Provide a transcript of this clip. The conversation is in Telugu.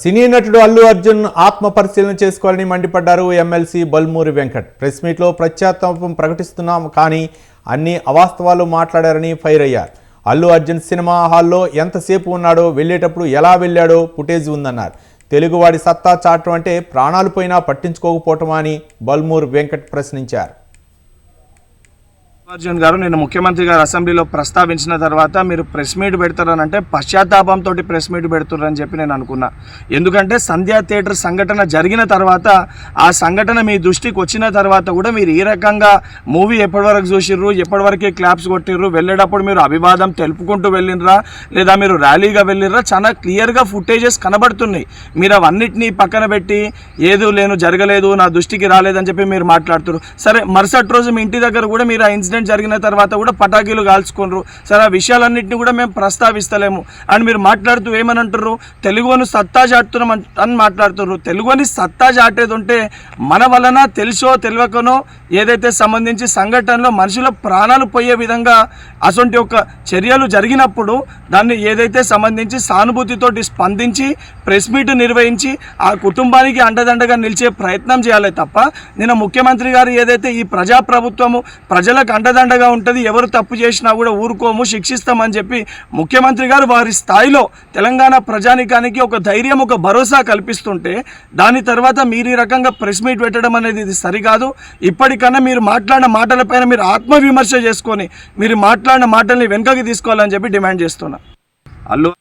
సినీ నటుడు అల్లు అర్జున్ ఆత్మ పరిశీలన చేసుకోవాలని మండిపడ్డారు ఎమ్మెల్సీ బల్మూరి వెంకట్. ప్రెస్ మీట్లో ప్రత్యాత్మం ప్రకటిస్తున్నాం కానీ అన్ని అవాస్తవాలు మాట్లాడారని ఫైర్ అయ్యారు. అల్లు అర్జున్ సినిమా హాల్లో ఎంతసేపు ఉన్నాడో వెళ్ళేటప్పుడు ఎలా వెళ్ళాడో ఫుటేజ్ ఉందన్నారు. తెలుగువాడి సత్తా చాటం అంటే ప్రాణాలు పోయినా పట్టించుకోకపోవటమా అని బల్మూర్ వెంకట్ ప్రశ్నించారు. మల్లికార్జున్ గారు నేను ముఖ్యమంత్రి గారు అసెంబ్లీలో ప్రస్తావించిన తర్వాత మీరు ప్రెస్ మీట్ పెడతారని అంటే పశ్చాత్తాపంతో ప్రెస్ మీట్ పెడుతున్నారని చెప్పి నేను అనుకున్నా. ఎందుకంటే సంధ్యా థియేటర్ సంఘటన జరిగిన తర్వాత ఆ సంఘటన మీ దృష్టికి వచ్చిన తర్వాత కూడా మీరు ఈ రకంగా మూవీ ఎప్పటివరకు చూసిర్రు ఎప్పటివరకే క్లాప్స్ కొట్టిర్రు వెళ్ళేటప్పుడు మీరు అభివాదం తెలుపుకుంటూ వెళ్ళినరా లేదా మీరు ర్యాలీగా వెళ్ళిర్రా చాలా క్లియర్గా ఫుటేజెస్ కనబడుతున్నాయి. మీరు అవన్నిటినీ పక్కన పెట్టి ఏదో లేను జరగలేదు నా దృష్టికి రాలేదని చెప్పి మీరు మాట్లాడుతున్నారు సరే మరుసటి రోజు మీ ఇంటి దగ్గర కూడా మీరు ఆ ఇన్సిడెంట్ జరిగిన తర్వాత కూడా పటాకీలు కాల్చుకోనరు సరే ఆ విషయాలన్నింటినీ కూడా మేము ప్రస్తావిస్తలేము. అండ్ మీరు మాట్లాడుతూ ఏమని అంటున్నారు తెలుగును సత్తా చాటుతున్నాం అని మాట్లాడుతున్నారు తెలుగుని సత్తా చాటేది ఉంటే మన వలన తెలుసో తెలియకనో ఏదైతే సంబంధించి సంఘటనలో మనుషుల ప్రాణాలు పోయే విధంగా అటువంటి ఒక చర్యలు జరిగినప్పుడు దాన్ని ఏదైతే సంబంధించి సానుభూతితోటి స్పందించి ప్రెస్ మీట్ నిర్వహించి ఆ కుటుంబానికి అండదండగా నిలిచే ప్రయత్నం చేయాలి తప్ప నిన్న ముఖ్యమంత్రి గారు ఏదైతే ఈ ప్రజాప్రభుత్వము ప్రజలకు అండదండగా ఉంటుంది. ఎవరు తప్పు చేసినా కూడా ఊరుకోము శిక్షిస్తామని చెప్పి ముఖ్యమంత్రి గారు వారి స్థాయిలో తెలంగాణ ప్రజానికానికి ఒక ధైర్యం ఒక భరోసా కల్పిస్తుంటే దాని తర్వాత మీరు ఈ రకంగా ప్రెస్ మీట్ పెట్టడం అనేది ఇది సరికాదు. ఇప్పటికన్నా మీరు మాట్లాడిన మాటలపైన మీరు ఆత్మవిమర్శ చేసుకొని మీరు మాట్లాడిన మాటల్ని వెనుకకి తీసుకోవాలని చెప్పి డిమాండ్ చేస్తున్నా. అల్లు